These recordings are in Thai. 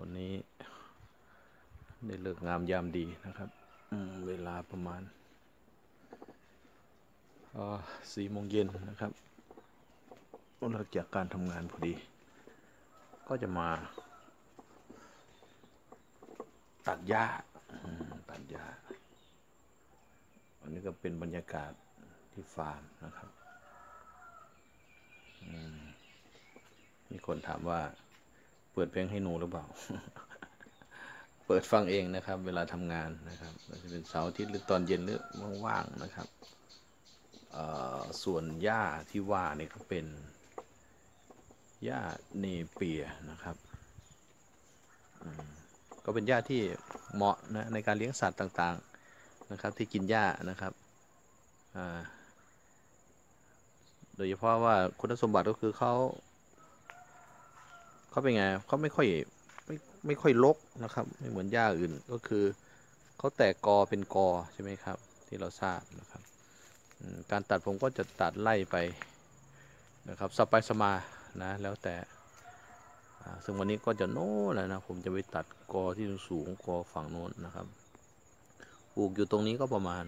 วันนี้ ได้เลิกงามยามดีนะครับ เวลาประมาณสี่โมงเย็นนะครับหลังจากการทำงานพอดี ก็จะมา ตัดหญ้าตัดหญ้าอันนี้ก็เป็นบรรยากาศที่ฟาร์มนะครับ มีคนถามว่า เปิดเพลงให้หนูหรือเปล่า เปิดฟังเองนะครับ เวลาทำงานนะครับจะเป็นเสาร์อาทิตย์หรือตอนเย็นหรือว่างๆนะครับส่วนหญ้าที่ว่านี่ก็เป็นหญ้าเนเปียนะครับก็เป็นหญ้าที่เหมาะนะในการเลี้ยงสัตว์ต่างๆนะครับ ที่กินหญ้านะครับโดยเฉพาะว่าคุณสมบัติก็คือเขา เขาเป็นไงเขาไม่ค่อยไม่ไม่ค่อยรกนะครับ ไม่เหมือนหญ้าอื่นก็คือเขาแตกกอเป็นกอใช่ไหมครับ ที่เราทราบนะครับการตัดผมก็จะตัดไล่ไปนะครับสไปสมานะแล้วแต่ซึ่งวันนี้ก็จะโน้นแหละนะผมจะไปตัดกอที่สูงกอฝั่งโน้นนะครับปลูกอยู่ตรงนี้ก็ประมาณ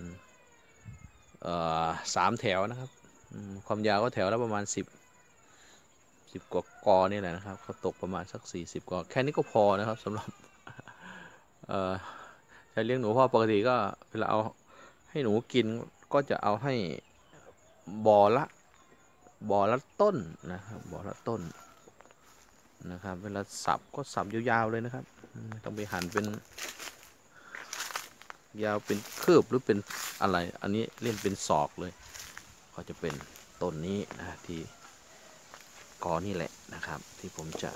สามแถวนะครับ ความยาวก็แถวละประมาณสิบ สิบกว่ากอนี่แหละนะครับเขาตกประมาณสักสี่สิบกอแค่นี้ก็พอนะครับสำหรับเอ่อใช้เลี้ยงหนูพราะปกติก็เวลาเอาให้หนูกินก็จะเอาให้บ่อละบ่อละต้นนะครับบ่อละต้นนะครับ เวลาสับก็สับยาวๆเลยนะครับต้องไปหั่นเป็น ยาวเป็นคืบหรือเป็นอะไร อันนี้เล่นเป็นศอกเลย ก็จะเป็นต้นนี้นะที่ กอนี่แหละนะครับ ที่ผมจะ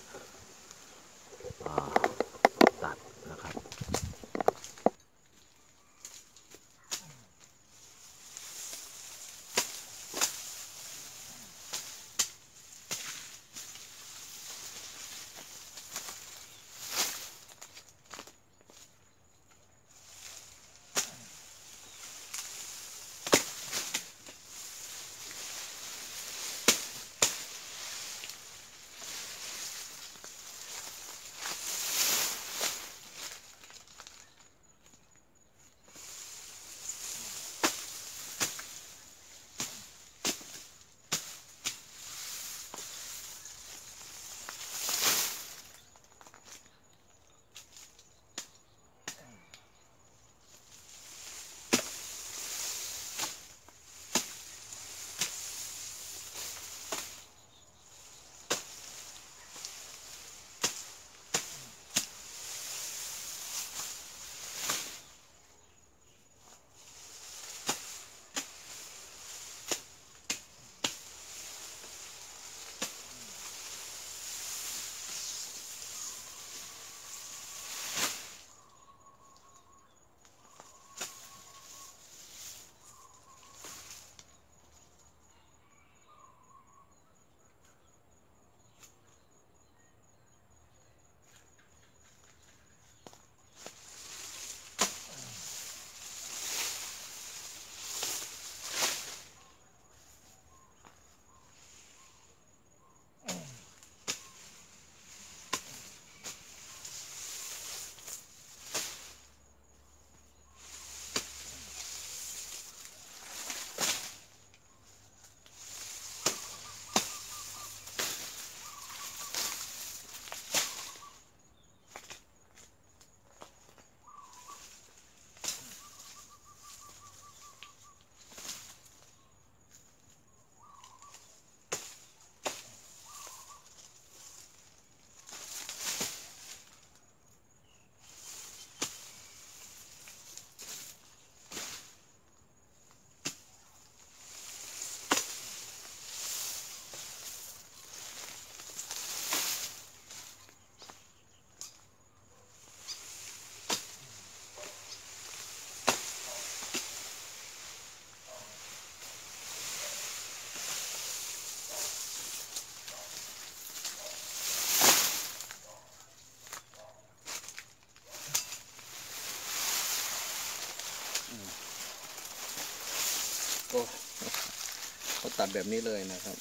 แบบนี้เลยนะครับ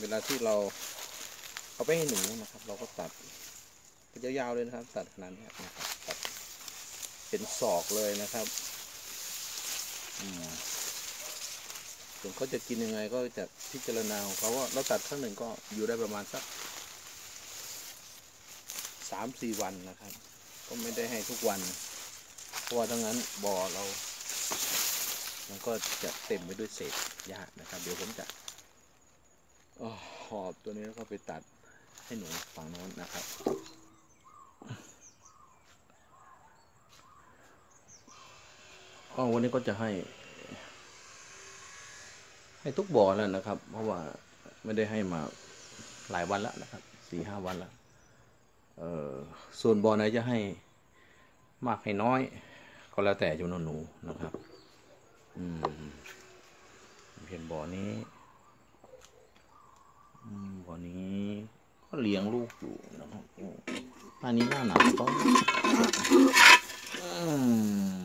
เวลาที่เราเอาไปให้หนูนะครับ เราก็ตัดเยาวๆเลยนะครับ ตัดขนาดนี้นะครับตัดเป็นศอกเลยนะครับอืมส่วนเขาจะกินยังไงก็จะพิจารณาของเขาว่าเราตัดครั้งหนึ่งก็อยู่ได้ประมาณสักสามสี่วันนะครับ ก็ไม่ได้ให้ทุกวัน เพราะว่าทั้งนั้นบ่อเรา มันก็จะเต็มไปด้วยเศษหญ้านะครับ เดี๋ยวผมจะอ้อหอบตัวนี้แล้วก็ไปตัดให้หนูฝั่งโน้นนะครับอ๋อวันนี้ก็จะให้ ให้ทุกบ่อแล้วนะครับ เพราะว่าไม่ได้ให้มาหลายวันแล้วนะครับสี่ห้าวันแล้วเอ่อส่วนบ่อไหนจะให้มากให้น้อย ก็แล้วแต่จำนวนหนูนะครับ อืมเห็นบ่อนี้อืมบ่อนี้ ก็เลี้ยงลูกอยู่นะครับอันนี้หน้าหนาวก็อืม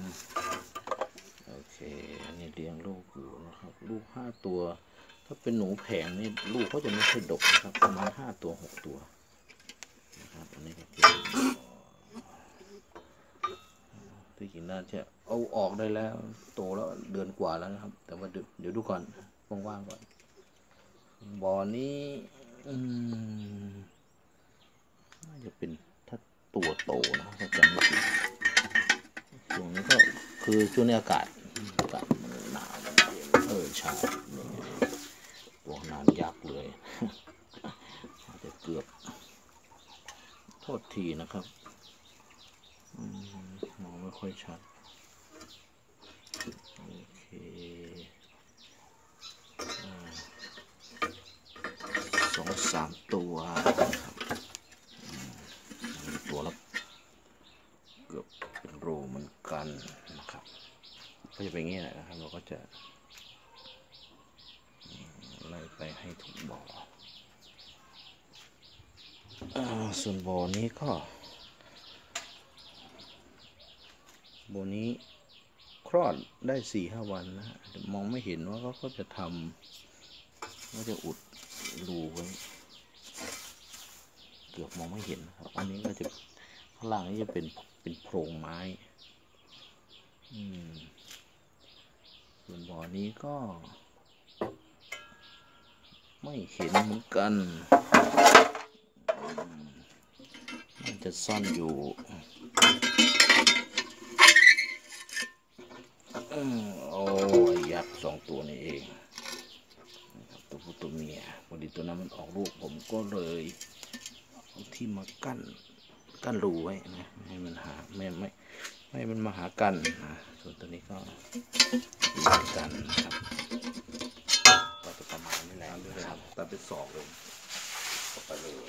โอเค อันนี้เลี้ยงลูกอยู่นะครับ ลูกห้าตัว ถ้าเป็นหนูแผงนี่ลูกเขาจะไม่ค่อยดกนะครับ ประมาณห้าตัวหกตัวนะครับ อันนี้ก็เก็บ ที่จริงน่าจะเอาออกได้แล้ว โตแล้วเดือนกว่าแล้วนะครับ แต่ว่าเดี๋ยวดูก่อนว่างๆก่อน บ่อนี้อืมน่าจะเป็นถ้าตัวโตนะถ้าจำไม่ผิดช่วงนี้ก็คือช่วงนี้อากาศอากาศมันหนาวเออใช่ตัวนานยักเลยอาจจะเกือบ โทษทีนะครับ ค่อยชัด โอเคอ่าสองสามตัวครับตัวละเกือบเป็นโรเหมือนกันนะครับ ก็จะเป็นอย่างนี้แหละนะครับ เราก็จะไล่ไปให้ทุกบ่ออ่าส่วนบ่อนี้ก็ บนี้คลอดได้สี่ห้าวันนะมองไม่เห็นว่าเขาก็จะทำก็จะอุดรูไว้เกือบมองไม่เห็นครับ อันนี้ก็จะข้างล่างนี่จะเป็นเป็นโพรงไม้ อืมส่วนบ่อนี้ก็ ไม่เห็นเหมือนกัน มันจะซ่อนอยู่ อืม โอ้ยยักษ์สองตัวนี่เองนะครับตัวผู้ตัวเมียพอดีตัวนั้นมันออกลูกผมก็เลยเอาที่มากั้นกั้นรูไว้นะไม่ให้มันหาไม่ไม่ไม่ให้มันมาหากันนะส่วนตัวนี้ก็เหมือนกันนะครับก็จะประมาณนี้แหละนะครับตัดเป็นสองเลยเข้าไปเลย